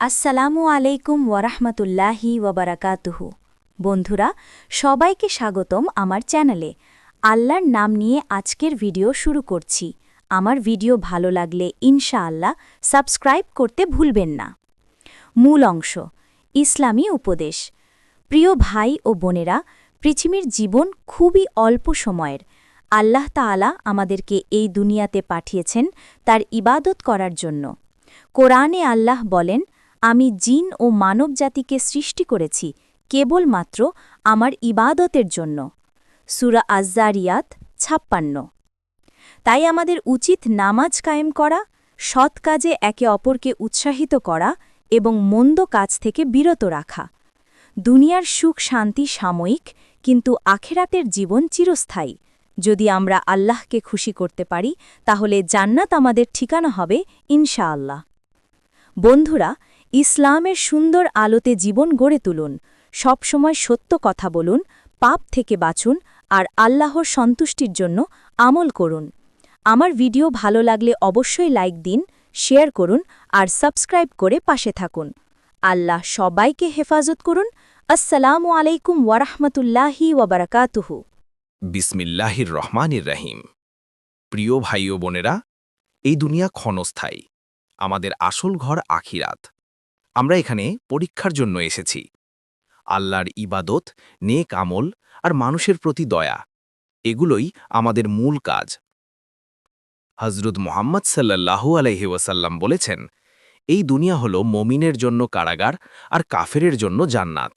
আসসালামু আলাইকুম ওয়ারাহমাতুল্লাহি ওয়াবারাকাতুহু। বন্ধুরা, সবাইকে স্বাগতম আমার চ্যানেলে। আল্লাহর নাম নিয়ে আজকের ভিডিও শুরু করছি। আমার ভিডিও ভালো লাগলে ইনশাআল্লাহ সাবস্ক্রাইব করতে ভুলবেন না। মূল অংশ, ইসলামী উপদেশ। প্রিয় ভাই ও বোনেরা, পৃথিবীর জীবন খুবই অল্প সময়ের। আল্লাহ তাআলা আমাদেরকে এই দুনিয়াতে পাঠিয়েছেন তার ইবাদত করার জন্য। কোরআনে আল্লাহ বলেন আমি জিন ও মানবজাতিকে সৃষ্টি করেছি, কেবলমাত্র আমার ইবাদতের জন্য। সুরা আজ্জারিয়াত ছাপ্পান্ন। তাই আমাদের উচিত নামাজ কায়েম করা, সৎ কাজে একে অপরকে উৎসাহিত করা এবং মন্দ কাজ থেকে বিরত রাখা। দুনিয়ার সুখ শান্তি সাময়িক, কিন্তু আখেরাতের জীবন চিরস্থায়ী। যদি আমরা আল্লাহকে খুশি করতে পারি, তাহলে জান্নাত আমাদের ঠিকানা হবে ইনশাআল্লাহ। বন্ধুরা ইসলামের সুন্দর আলোতে জীবন গড়ে তুলুন। সবসময় সত্য কথা বলুন, পাপ থেকে বাঁচুন আর আল্লাহর সন্তুষ্টির জন্য আমল করুন। আমার ভিডিও ভালো লাগলে অবশ্যই লাইক দিন, শেয়ার করুন আর সাবস্ক্রাইব করে পাশে থাকুন। আল্লাহ সবাইকে হেফাজত করুন। আসসালামু আলাইকুম ওয়ারাহমতুল্লাহি ওয়াবারাকাতুহু। বিসমিল্লাহির রহমানির রহিম প্রিয় ভাই ও বোনেরা, এই দুনিয়া ক্ষণস্থায়ী। আমাদের আসল ঘর আখিরাত। আমরা এখানে পরীক্ষার জন্য এসেছি। আল্লাহর ইবাদত, নেক আমল আর মানুষের প্রতি দয়া, এগুলোই আমাদের মূল কাজ। হজরত মোহাম্মদ সাল্লাল্লাহু আলহি ওয়াসাল্লাম বলেছেন, এই দুনিয়া হল মমিনের জন্য কারাগার আর কাফেরের জন্য জান্নাত।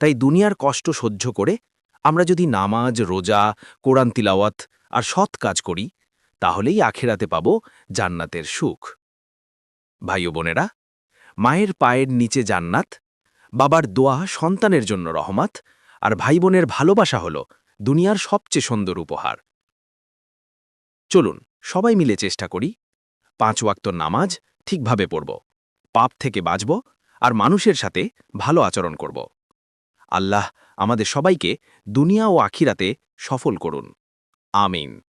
তাই দুনিয়ার কষ্ট সহ্য করে আমরা যদি নামাজ, রোজা, কোরআন তিলাওয়াত আর সৎ কাজ করি, তাহলেই আখেরাতে পাব জান্নাতের সুখ। ভাই বোনেরা মায়ের পায়ের নিচে জান্নাত, বাবার দোয়া সন্তানের জন্য রহমত, আর ভাই বোনের ভালোবাসা হল দুনিয়ার সবচেয়ে সুন্দর উপহার। চলুন, সবাই মিলে চেষ্টা করি। পাঁচ ওয়াক্ত নামাজ ঠিকভাবে পড়ব, পাপ থেকে বাঁচব, আর মানুষের সাথে ভালো আচরণ করব। আল্লাহ আমাদের সবাইকে দুনিয়া ও আখিরাতে সফল করুন। আমিন।